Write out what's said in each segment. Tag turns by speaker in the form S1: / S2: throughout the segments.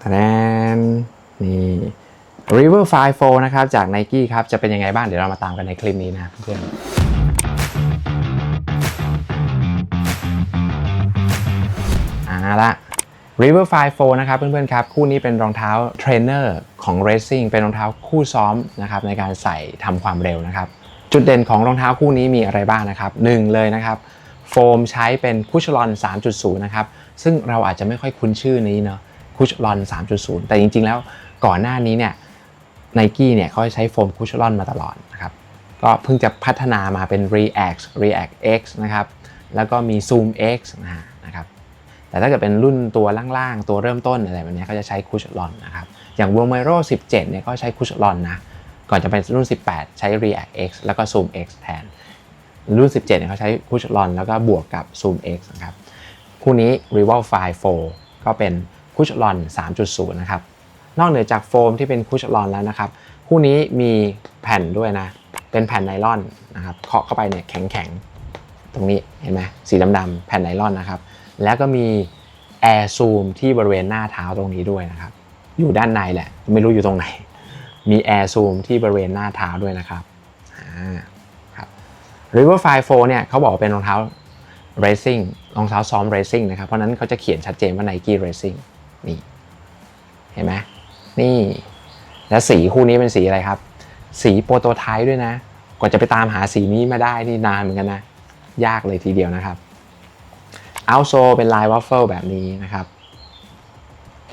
S1: แทนนี่ River 5 4นะครับ จาก Nike ครับ จะเป็นยังไงบ้าง เดี๋ยวเรามาตามกันในคลิปนี้นะเพื่อนๆเอาละ River 5 4นะครับเพื่อนๆครับ คู่นี้เป็นรองเท้าเทรนเนอร์ของ Racing เป็นรองเท้าคู่ซ้อมนะครับในการใส่ทำความเร็วนะครับ จุดเด่นของรองเท้าคู่นี้มีอะไรบ้างนะครับหนึ่งเลยนะครับโฟมใช้เป็นคุชลอน 3.0 นะครับ ซึ่งเราอาจจะไม่ค่อยคุ้นชื่อนี้เนาะ คุชลอน 3.0 แต่จริง ๆ แล้วก่อนหน้านี้เนี่ยไนกี้เนี่ยเขาใช้โฟมคุชลอนมาตลอดนะครับก็เพิ่งจะพัฒนามาเป็น React React X นะครับแล้วก็มี Zoom X นะฮะนะครับแต่ถ้าเกิดเป็นรุ่นตัวล่างๆ ตัวเริ่มต้นอะไรแบบนี้ยก็จะใช้คุชลอนนะครับอย่าง w o r m e r o 17เนี่ยก็ใช้คุชลอนนะก่อนจะเป็นรุ่น 18 ใช้ React X แล้วก็ Zoom X แทน รุ่น 17เนี่ยเขาใช้คุชลอนแล้วก็บวกกับ Zoom X นะครับคู่นี้ Rival 5 4ก็เป็น คุชลอน 3.0 นะครับ นอกเหนือจากโฟมที่เป็นคุชลอนแล้วนะครับ คู่นี้มีแผ่นด้วยนะ เป็นแผ่นไนลอนนะครับ เคาะเข้าไปเนี่ยแข็งๆ ตรงนี้เห็นไหมสีดำๆ แผ่นไนลอนนะครับ แล้วก็มี Air Zoom ที่บริเวณหน้าเท้าตรงนี้ด้วยนะครับ อยู่ด้านในแหละ ไม่รู้อยู่ตรงไหน มี Air Zoom ที่บริเวณหน้าเท้าด้วยนะครับอ่าครับ River 5 4เนี่ยเขาบอกว่าเป็นรองเท้า racing รองเท้าซ้อม racing นะครับ เพราะนั้นเขาจะเขียนชัดเจนว่า Nike Racing นี่เห็นไหมนี่แล้วสีคู่นี้เป็นสีอะไรครับ สีโปรโตไทป์ด้วยนะกว่าจะไปตามหาสีนี้มาได้นี่นานเหมือนกันนะ ยากเลยทีเดียวนะครับเอาโซเป็นลายวัฟเฟิลแบบนี้นะครับ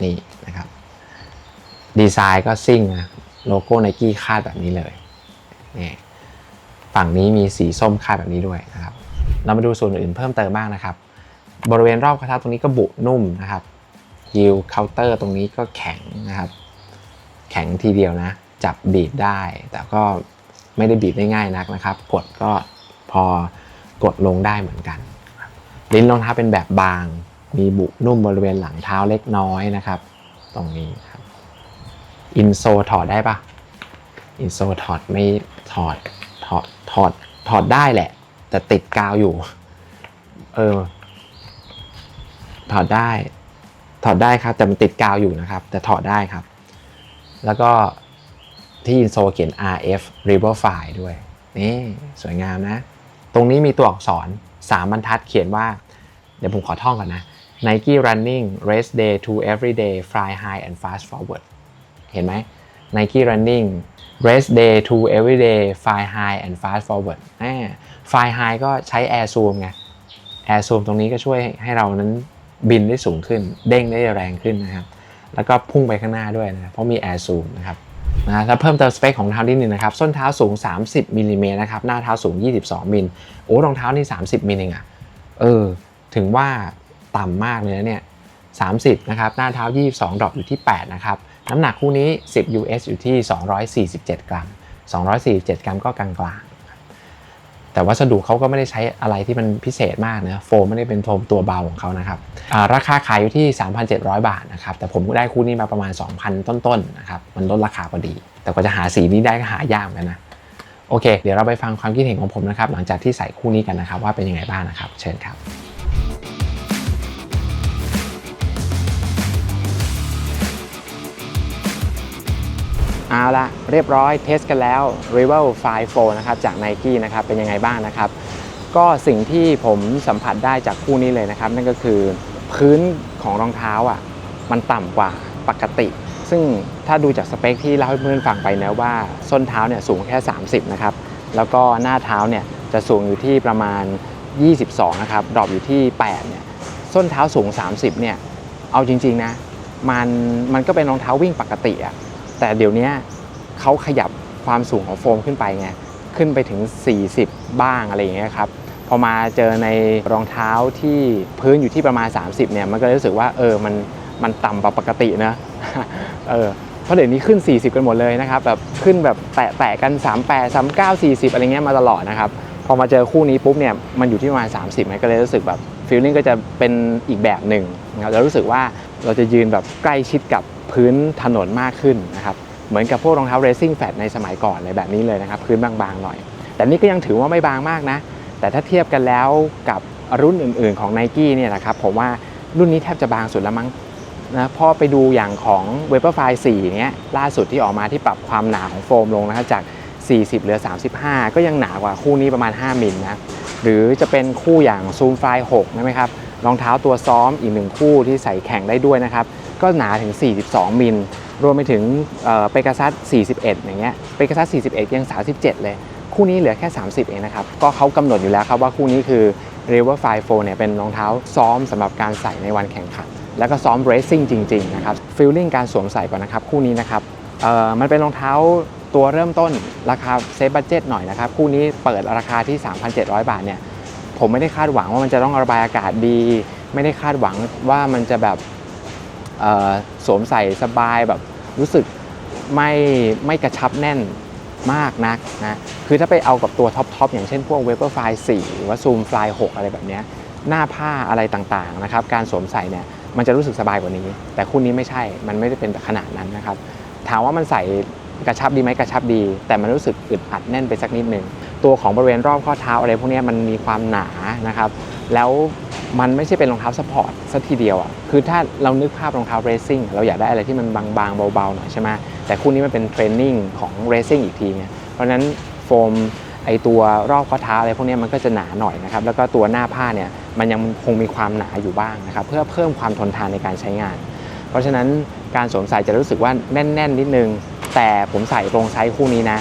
S1: นี่นะครับดีไซน์ก็ซิ่งนะโลโก้ไนกี้คาดแบบนี้เลยนี่ฝั่งนี้มีสีส้มคาดแบบนี้ด้วยนะครับ เรามาดูส่วนอื่นเพิ่มเติมบ้างนะครับ บริเวณรอบข้อเท้าตรงนี้ก็บุนุ่มนะครับ ฮิลเคาน์เตอร์ตรงนี้ก็แข็งนะครับ แข็งทีเดียวนะ จับบีบได้ แต่ก็ไม่ได้บีบได้ง่ายนักนะครับ กดก็พอกดลงได้เหมือนกัน ลิ้นรองเท้าเป็นแบบบาง มีบุนุ่มบริเวณหลังเท้าเล็กน้อยนะครับ ตรงนี้ครับอินโซถอดได้ปะอินโซถอดไม่ถอดถอดถอดถอดได้แหละ แต่ติดกาวอยู่ เออ ถอดได้ ถอดได้ครับแต่มันติดกาวอยู่นะครับ แต่ถอดได้ครับ แล้วก็ที่อินโซเขียน RF River f i ด้วย นี่สวยงามนะ ตรงนี้มีตัวอักษร3บรรทัดเขียนว่า เดี๋ยวผมขอท่องก่อนนะ Nike Running Race Day to Everyday Fly High and Fast Forward เห็นไหม Nike Running Race Day to Everyday Fly High and Fast Forward อ่า Fly High ก็ใช้ Air Zoom ไง Air Zoom ตรงนี้ก็ช่วยให้เรานั้น บินได้สูงขึ้น เด้งได้แรงขึ้นนะครับ แล้วก็พุ่งไปข้างหน้าด้วยนะเพราะมี Air Zoom นะครับนะถ้าเพิ่มเติมสเปคของรองเท้านิดนึงนะครับส้นเท้าสูง 30มิลลิเมตรนะครับหน้าเท้าสูง 22มิลโอ้รองเท้านี่ 30มิลเองอะเออถึงว่าต่ำมากเลยนะเนี่ย30นะครับหน้าเท้า 22 ดรอปอยู่ที่ 8 นะครับ น้ำหนักคู่นี้ 10 US อยู่ที่ 247 กรัม 247 กรัมก็กลางๆ แต่วัสดุเขาก็ไม่ได้ใช้อะไรที่มันพิเศษมากนะโฟมไม่ได้เป็นโฟมตัวเบาของเขานะครับราคาขายอยู่ที่ 3,700 บาทนะครับแต่ผมได้คู่นี้มาประมาณ 2,000 ต้นๆนะครับมันลดราคาพอดี แต่กว่าจะหาสีนี้ได้ก็หายากเหมือนกันนะโอเค เดี๋ยวเราไปฟังความคิดเห็นของผมนะครับหลังจากที่ใส่คู่นี้กันนะครับว่าเป็นยังไงบ้างนะครับ เชิญครับ เอาละเรียบร้อยเทสกันแล้ว Rival 5 4นะครับจาก Nike นะครับเป็นยังไงบ้างนะครับ ก็สิ่งที่ผมสัมผัสได้จากคู่นี้เลยนะครับ นั่นก็คือพื้นของรองเท้าอะมันต่ำกว่าปกติ ซึ่งถ้าดูจากสเปคที่เล่าให้เพื่อนฟังไปนะว่าส้นเท้าเนี่ยสูงแค่ 30 นะครับ แล้วก็หน้าเท้าเนี่ยจะสูงอยู่ที่ประมาณ 22 นะครับดรอปอยู่ที่ 8 เนี่ยส้นเท้าสูง 30 เนี่ยเอาจริงๆนะมันมันก็เป็นรองเท้าวิ่งปกติอะ แต่เดี๋ยวนี้เขาขยับความสูงของโฟมขึ้นไปไงขึ้นไปถึง 40 บ้างอะไรอย่างเงี้ยครับพอมาเจอในรองเท้าที่พื้นอยู่ที่ประมาณ 30เนี่ยมันก็รู้สึกว่าเออมันมันต่ำกว่าปกตินะเออเพราะเดี๋ยวนี้ขึ้น 40 กันหมดเลยนะครับแบบขึ้นแบบแตะแตะกัน 38 39 40 อะไรเงี้ยมาตลอดนะครับพอมาเจอคู่นี้ปุ๊บเนี่ยมันอยู่ที่ประมาณ 30มันก็เลยรู้สึกแบบฟีลลิ่งก็จะเป็นอีกแบบหนึ่งนะครับแล้วรู้สึกว่าเราจะยืนแบบใกล้ชิดกับ พื้นถนนมากขึ้นนะครับเหมือนกับพวกรองเท้า racing flat ในสมัยก่อนเลยแบบนี้เลยนะครับพื้นบางๆหน่อย แต่นี่ก็ยังถือว่าไม่บางมากนะ แต่ถ้าเทียบกันแล้วกับรุ่นอื่นๆของ n i กี้เนี่ยนะครับผมว่ารุ่นนี้แทบจะบางสุดแล้วมั้งนะพอไปดูอย่างของ v a p o r f l y 4เนี้ยล่าสุดที่ออกมาที่ปรับความหนาของโฟมลงนะครับจาก 40 เหลือ 35 ก็ยังหนากว่าคู่นี้ประมาณ 5 มิลนะหรือจะเป็นคู่อย่าง Zoom Fly 6ใช่ไหมครับรองเท้าตัวซ้อมอีกหนึ่งคู่ที่ใส่แข่งได้ด้วยนะครับ ก็หนาถึง 42 มิล รวมไปถึงเปก a ซัส41 อย่างเงี้ย เปก a ซัส41 ยัง 37 เลย คู่นี้เหลือแค่ 30 เองนะครับ ก็เขากำหนดอยู่แล้วครับว่าคู่นี้คือ River Fly 4เนี่ยเป็นรองเท้าซ้อมสำหรับการใส่ในวันแข่งขัน แล้วก็ซ้อมเร c ซิ่งจริงๆนะครับฟีลลิ่งการสวมใส่ก่อนนะครับ คู่นี้นะครับมันเป็นรองเท้าตัวเริ่มต้นราคาเซฟบัตเจ็ตหน่อยนะครับ คู่นี้เปิดราคาที่ 3,700 บาทเนี่ยผมไม่ได้คาดหวังว่ามันจะต้องระบายอากาศดี ไม่ได้คาดหวังว่ามันจะแบบ สวมใส่สบายแบบรู้สึกไม่ไม่กระชับแน่นมากนักนะคือถ้าไปเอากับตัวท็อปทอปอย่างเช่นพวก v a p o r Fly 4หรือว่า Zoom Fly 6อะไรแบบนี้หน้าผ้าอะไรต่างๆนะครับการสวมใส่เนี่ยมันจะรู้สึกสบายกว่านี้ แต่คู่นี้ไม่ใช่มันไม่ได้เป็นขนาดนั้นนะครับ ถามว่ามันใส่กระชับดีไหมกระชับดี แต่มันรู้สึกอึดอัดแน่นไปสักนิดนึงตัวของบริเวณรอบข้อเท้าอะไรพวกนี้มันมีความหนานะครับ แล้ว มันไม่ใช่เป็นรองเท้าสปอร์ตสัทีเดียวอะคือถ้าเรานึกภาพรองเท้าเรซิ่งเราอยากได้อะไรที่มันบางๆ เบาๆหน่อยใช่ไหมแต่คู่นี้มันเป็นเทรนนิ่งของเรซิ่งอีกทีไงเพราะนั้นโฟมไอตัวรอบข้อเท้าอะไรพวกนี้มันก็จะหนาหน่อยนะครับแล้วก็ตัวหน้าผ้าเนี่ยมันยังคงมีความหนาอยู่บ้างนะครับเพื่อเพิ่มความทนทานในการใช้งาน เพราะฉะนั้นการสวมใส่จะรู้สึกว่าแน่น ๆ นิดนึง แต่ผมใส่ตรงไซส์คู่นี้นะ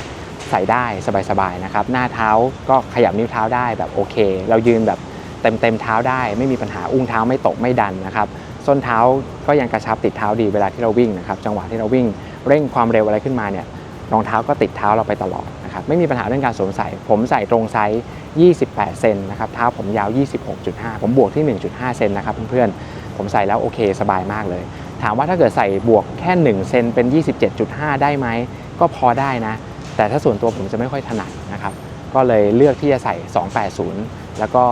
S1: ใส่ได้สบายๆนะครับหน้าเท้าก็ขยับนิ้วเท้าได้แบบโอเค เรายืนแบบ เต็มเต็มเท้าได้ไม่มีปัญหาอุ้งเท้าไม่ตกไม่ดันนะครับส้นเท้าก็ยังกระชับติดเท้าดีเวลาที่เราวิ่งนะครับจังหวะที่เราวิ่งเร่งความเร็วอะไรขึ้นมาเนี่ยรองเท้าก็ติดเท้าเราไปตลอดนะครับไม่มีปัญหาเรื่องการสวมใส่ ผมใส่ตรงไซส์ 28 เซนนะครับเท้าผมยาว 26.5 ผมบวกที่ 1.5 เซนนะครับเพื่อนๆ ผมใส่แล้วโอเคสบายมากเลย ถามว่าถ้าเกิดใส่บวกแค่ 1 เซนเป็น 27.5 ได้ไหม ก็พอได้นะ แต่ถ้าส่วนตัวผมจะไม่ค่อยถนัดนะครับก็เลยเลือกที่จะใส่ 280 แล้วก็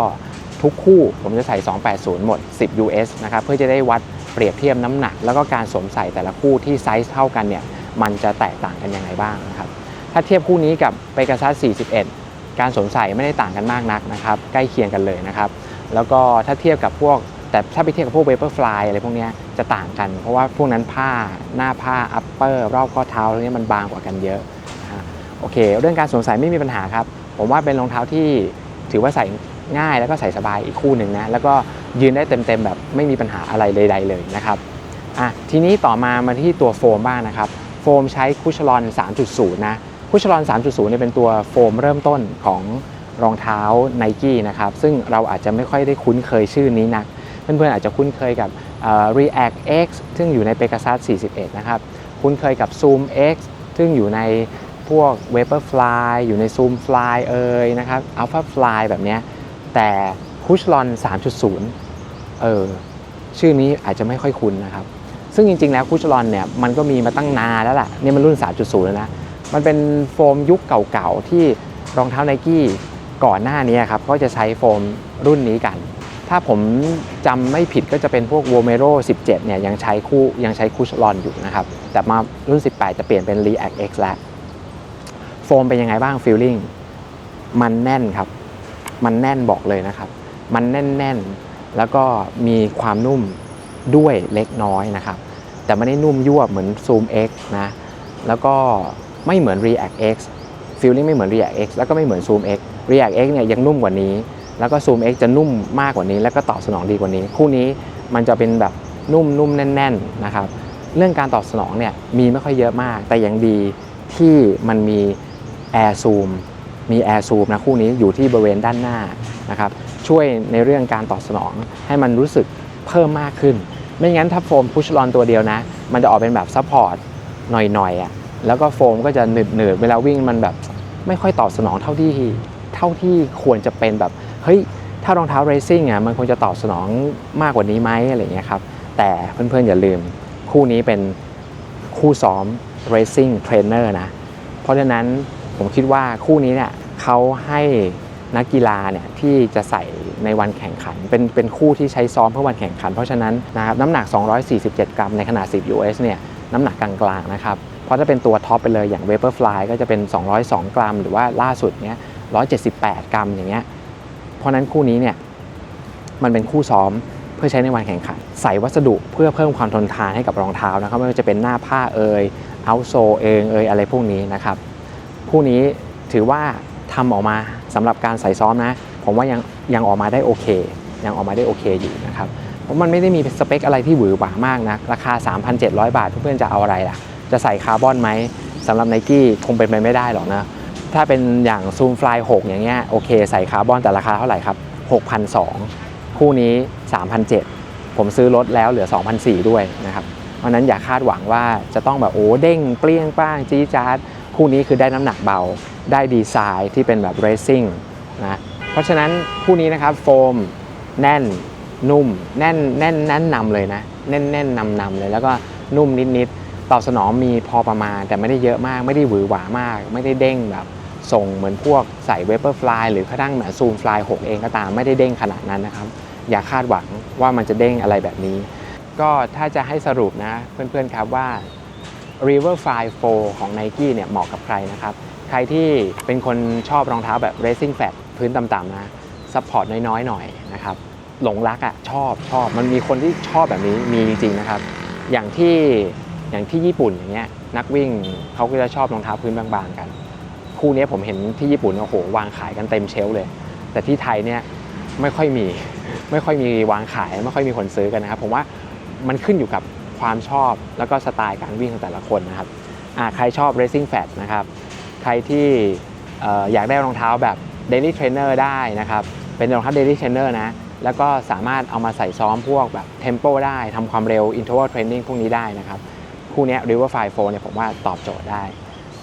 S1: ทุกคู่ผมจะใส่ 280 หมด 10 US นะครับเพื่อจะได้วัดเปรียบเทียบน้ำหนัก แล้วก็การสวมใส่แต่ละคู่ที่ไซส์เท่ากันเนี่ยมันจะแตกต่างกันยังไงบ้างนะครับถ้าเทียบคู่นี้กับเปก a ซัส41 การสวมใส่ไม่ได้ต่างกันมากนักนะครับใกล้เคียงกันเลยนะครับแล้วก็ถ้าเทียบกับพวกแต่ถ้าไปเทียบกับพวก Vapor Fly อะไรพวกนี้จะต่างกัน เพราะว่าพวกนั้นผ้าหน้าผ้า upper รอบข้อเท้าอะไรนี้มันบางกว่ากันเยอะโอเค เรื่องการสวมใส่ไม่มีปัญหาครับ ผมว่าเป็นรองเท้าที่ถือว่าใส่ ง่ายแล้วก็ใส่สบายอีกคู่หนึ่งนะแล้วก็ยืนได้เต็มๆแบบไม่มีปัญหาอะไรใดๆเลยนะครับอะทีนี้ต่อมามาที่ตัวโฟมบ้างนะครับโฟมใช้คุชลอน 3.0 นะคุชลอน 3.0 เนี่ยเป็นตัวโฟมเริ่มต้นของรองเท้า n i กี้นะครับซึ่งเราอาจจะไม่ค่อยได้คุ้นเคยชื่อนี้นัก เพื่อนๆอาจจะคุ้นเคยกับ React X ซึ่งอยู่ใน Pegasus 41 นะครับ คุ้นเคยกับ Zoom X ซึ่งอยู่ในพวก Vaporfly อยู่ใน Zoom Fly เอ่ยนะครับ Alpha Fly แบบเนี้ย แต่คุชลอน3.0 เออ ชื่อนี้อาจจะไม่ค่อยคุ้นนะครับ ซึ่งจริงๆ แล้วคุชลอนเนี่ยมันก็มีมาตั้งนานแล้วล่ะ นี่มันรุ่น 3.0 แล้วนะ มันเป็นโฟมยุคเก่าๆ ที่รองเท้าไนกี้ก่อนหน้านี้ครับก็จะใช้โฟมรุ่นนี้กัน ถ้าผมจำไม่ผิดก็จะเป็นพวก w o m e r o 17 เนี่ยยังใช้คู่ยังใช้คุชลอนอยู่นะครับ แต่มารุ่น 18 จะเปลี่ยนเป็น React X แล้ว โฟมเป็นยังไงบ้างฟีลลิ่งมันแน่นครับ มันแน่นบอกเลยนะครับ มันแน่นๆ แล้วก็มีความนุ่มด้วยเล็กน้อยนะครับ แต่ไม่ได้นุ่มยวบเหมือน Zoom X นะ แล้วก็ไม่เหมือน React X Feeling ไม่เหมือน React X แล้วก็ไม่เหมือน Zoom X React X เนี่ยยังนุ่มกว่านี้ แล้วก็ Zoom X จะนุ่มมากกว่านี้ แล้วก็ตอบสนองดีกว่านี้ คู่นี้มันจะเป็นแบบนุ่มนุ่มแน่น ๆนะครับ เรื่องการตอบสนองเนี่ยมีไม่ค่อยเยอะมาก แต่ยังดีที่มันมี Air Zoom มี Air Zoom นะคู่นี้อยู่ที่บริเวณด้านหน้านะครับช่วยในเรื่องการตอบสนองให้มันรู้สึกเพิ่มมากขึ้น ไม่งั้นถ้าโฟมพุชลอนตัวเดียวนะ มันจะออกเป็นแบบซัพพอร์ตหน่อยๆอะแล้วก็โฟมก็จะหนืดๆเวลาวิ่งมันแบบไม่ค่อยตอบสนองเท่าที่เท่าที่ควรจะเป็นแบบเฮ้ยถ้ารองเท้าเรซิ่งอะมันควรจะตอบสนองมากกว่านี้ไหมอะไรอย่างเงี้ยครับแต่เพื่อนๆอย่าลืม คู่นี้เป็นคู่ซ้อม racing trainer นะ เพราะฉะนั้นผมคิดว่าคู่นี้เนี่ย เขาให้นักกีฬาเนี่ยที่จะใส่ในวันแข่งขัน เป็นเป็นคู่ที่ใช้ซ้อมเพื่อวันแข่งขัน เพราะฉะนั้นนะครับน้ำหนัก 247 กรัมในขนาด 10 US เนี่ยน้ำหนักกลางๆนะครับเพราะถ้าเป็นตัวท็อปไปเลยอย่าง Vaporfly ก็จะเป็น 202 กรัม หรือว่าล่าสุดเนี่ย178 กรัมอย่างเงี้ยเพราะนั้นคู่นี้เนี่ยมันเป็นคู่ซ้อมเพื่อใช้ในวันแข่งขัน ใส่วัสดุเพื่อเพิ่มความทนทานให้กับรองเท้านะครับไม่ว่าจะเป็นหน้าผ้าเอยเอาโซเองเอยอะไรพวกนี้นะครับคู่นี้ถือว่า ทำออกมาสำหรับการใส่ซ้อมนะ ผมว่ายังยังออกมาได้โอเค ยังออกมาได้โอเคอยู่นะครับเพราะมันไม่ได้มีสเปคอะไรที่หวือหวามากนะราคา 3,700 บาทเพื่อนๆจะเอาอะไรล่ะ จะใส่คาร์บอนไหมสำหรับไนกี้คงเป็นไปไม่ได้หรอกนะถ้าเป็นอย่างซูมฟลาย6อย่างเงี้ยโอเค ใส่คาร์บอนแต่ราคาเท่าไหร่ครับ6,200คู่นี้ 3,700 ผมซื้อลดแล้วเหลือ 2,400 ด้วยนะครับเพราะนั้นอย่าคาดหวังว่าจะต้องแบบโอ้เด้งเปรี้ยงป้าง จี๊ดจ๊าด คู่นี้คือได้น้ำหนักเบา ได้ดีไซน์ที่เป็นแบบเรซิ่งนะเพราะฉะนั้นคู่นี้นะครับโฟมแน่นนุ่มแน่นแน่นแน่นนำเลยนะแน่นแน่นนำนำเลย แล้วก็นุ่มนิดๆตอบสนองมีพอประมาณ แต่ไม่ได้เยอะมากไม่ได้หวือหวามาก ไม่ได้เด้งแบบส่งเหมือนพวกใส่เวเปอร์ฟลายหรือกระทั่งแบบซูมฟลาย6เองก็ตามไม่ได้เด้งขนาดนั้นนะครับ อย่าคาดหวังว่ามันจะเด้งอะไรแบบนี้ ก็ถ้าจะให้สรุปนะเพื่อนๆครับว่า River Fly 4 ของ Nike เนี่ยเหมาะกับใครนะครับ ใครที่เป็นคนชอบรองเท้าแบบ Racing Flat พื้นต่ำๆนะซัพพอร์ตน้อยๆ หน่อยนะครับ หลงรักอะ่ะชอบชอบมันมีคนที่ชอบแบบนี้มีจริงๆนะครับ อย่างที่อย่างที่ญี่ปุ่นอย่างเงี้ยนักวิ่งเขาก็จะชอบรองเท้าพื้นบางๆกัน คู่นี้ผมเห็นที่ญี่ปุ่นโอ้โหวางขายกันเต็มเชลเลย แต่ที่ไทยเนี่ยไม่ค่อยมีไม่ค่อยมีวางขาย ไม่ค่อยมีคนซื้อกันนะครับ ผมว่ามันขึ้นอยู่กับ ความชอบแล้วก็สไตล์การวิ่งของแต่ละคนนะครับใครชอบ racing fat นะครับ ใครที่อยากได้รองเท้าแบบ daily trainer ได้นะครับ เป็นรองเท้า daily trainer นะ แล้วก็สามารถเอามาใส่ซ้อมพวกแบบ tempo ได้ทำความเร็ว interval training พวกนี้ได้นะครับ คู่นี้ River Fly 4เนี่ยผมว่าตอบโจทย์ได้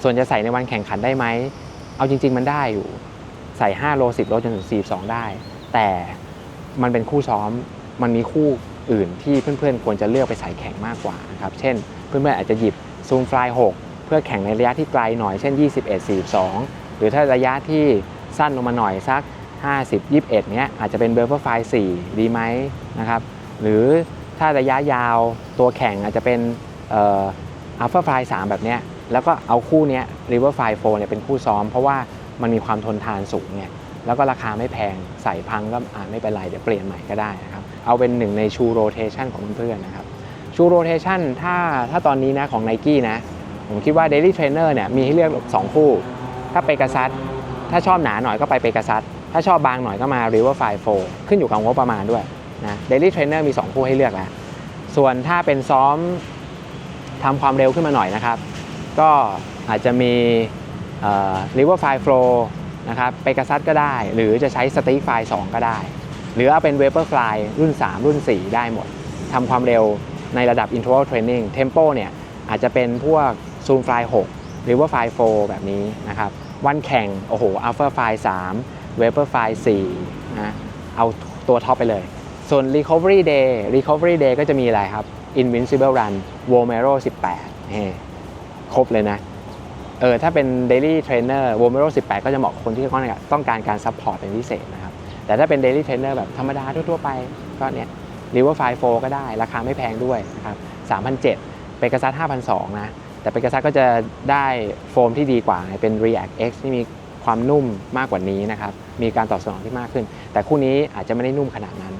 S1: ส่วนจะใส่ในวันแข่งขันได้ไหม เอาจริง ๆ มันได้อยู่ ใส่ 5 โล 10 โลจนถึง 42 ได้ แต่มันเป็นคู่ซ้อม มันมีคู่ อื่นที่เพื่อนๆ ควรจะเลือกไปใส่แข่งมากกว่านะครับ เช่น เพื่อนๆอาจจะหยิบ Zoom Fly 6เพื่อแข่งในระยะที่ไกลหน่อย เช่น 21 42 หรือถ้าระยะที่สั้นลงมาหน่อยสัก 50 21 เนี้ยอาจจะเป็น b u r f e r Fly 4ดีไหมนะครับ หรือถ้าระยะยาวตัวแข่งอาจจะเป็นอ่อ Alpha Fly 3แบบเนี้ยแล้วก็เอาคู่เนี้ย River Fly 4เนี่ยเป็นคู่ซ้อม เพราะว่ามันมีความทนทานสูงเนี่ยแล้วก็ราคาไม่แพงใส่พังก็อ่าไม่เป็นไร เดี๋ยวเปลี่ยนใหม่ก็ได้นะครับ เอาเป็นหนึ่งในชูโรเทชันของเพื่อนๆนะครับชูโรเทชันถ้าถ้าตอนนี้นะของ n i กี้นะ ผมคิดว่า Daily Trainer เนี่ยมีให้เลือก 2 คู่ ถ้าเปก a ซัสถ้าชอบหนาหน่อยก็ไปเปก a ซัสถ้าชอบบางหน่อยก็มา River Fly 4ขึ้นอยู่กับงบประมาณด้วยนะ Daily Trainer มี 2 คู่ให้เลือกแล้วส่วนถ้าเป็นซ้อมทำความเร็วขึ้นมาหน่อยนะครับ ก็อาจจะมีเอ่อ River Fly Flow นะครับเปก a ซัสก็ได้ หรือจะใช้ Stick Fly 2ก็ได้ หรือเอาเป็น Vapor Fly รุ่น 3 รุ่น 4 ได้หมดทำความเร็วในระดับ Interval Training Tempo เนี่ยอาจจะเป็นพวก Zoom Fly 6หรือว่า Fly 4แบบนี้นะครับ วันแข่ง โอ้โห Alpha Fly 3 Vapor Fly 4นะเอาตัวท็อปไปเลย ส่วน Recovery Day Recovery Day ก็จะมีอะไรครับ Invincible Run Vomero 18เฮ้ครบเลยนะเออถ้าเป็น Daily Trainer Vomero 18 ก็จะเหมาะคนที่ต้องการต้องการการซัพพอร์ตเป็นพิเศษนะครับ แต่ถ้าเป็น Daily Trainer แบบธรรมดาทั่ว ๆ ไป ก็เนี่ย River Fly 4ก็ได้ ราคาไม่แพงด้วยนะครับ3,700เป็นก a ซัส5,200นะ แต่เป็นก a ซัสก็จะได้โฟมที่ดีกว่าเป็น React X ที่มีความนุ่มมากกว่านี้นะครับ มีการตอบสนองที่มากขึ้น แต่คู่นี้อาจจะไม่ได้นุ่มขนาดนั้น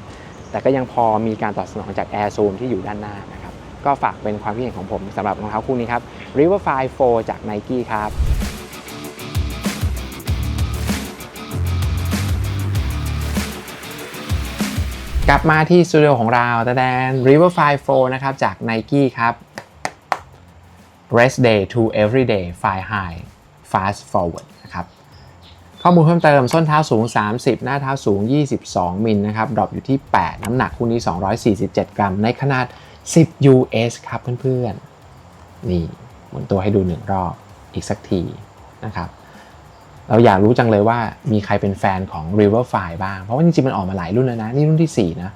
S1: แต่ก็ยังพอมีการตอบสนองจาก Air Zoom ที่อยู่ด้านหน้านะครับ ก็ฝากเป็นความคิดเห็นของผมสำหรับรองเท้าคู่นี้ครับ River Fly 4 จาก Nike ครับ กลับมาที่สตูดิโอของเราแต่แดน River Fly 4นะครับ จาก Nike ครับ Rest Day to Everyday Fly High Fast Forward นะครับ ข้อมูลเพิ่มเติม ส้นเท้าสูง 30 หน้าเท้าสูง 22 มิลนะครับ ดรอปอยู่ที่ 8 น้ำหนักคู่นี้ 247 กรัม ในขนาด 10 US ครับเพื่อนๆ นี่หมุนตัวให้ดูหนึ่งรอบอีกสักทีนะครับ เราอยากรู้จังเลยว่ามีใครเป็นแฟนของ River Fly บ้าง เพราะว่าจริงๆมันออกมาหลายรุ่นแล้วนะ นี่รุ่นที่ 4 นะ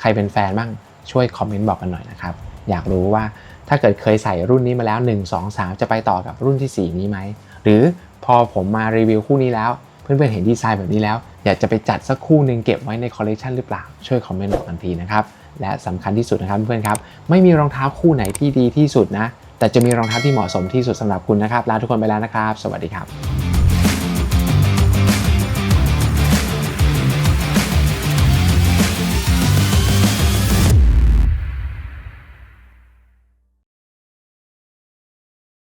S1: ใครเป็นแฟนบ้างช่วยคอมเมนต์บอกกันหน่อยนะครับ อยากรู้ว่าถ้าเกิดเคยใส่รุ่นนี้มาแล้ว 1 2 3 จะไปต่อกับรุ่นที่ 4 นี้ไหม หรือพอผมมารีวิวคู่นี้แล้ว เพื่อนๆเห็นดีไซน์แบบนี้แล้ว อยากจะไปจัดสักคู่หนึ่งเก็บไว้ในคอลเลกชันหรือเปล่า ช่วยคอมเมนต์บอกกันทีนะครับและสำคัญที่สุดนะครับเพื่อนๆครับไม่มีรองเท้าคู่ไหนที่ดีที่สุดนะแต่จะมีรองเท้าที่เหมาะสมที่สุดสำหรับคุณนะครับลาทุกคนไปแล้วนะครับ สวัสดีครับ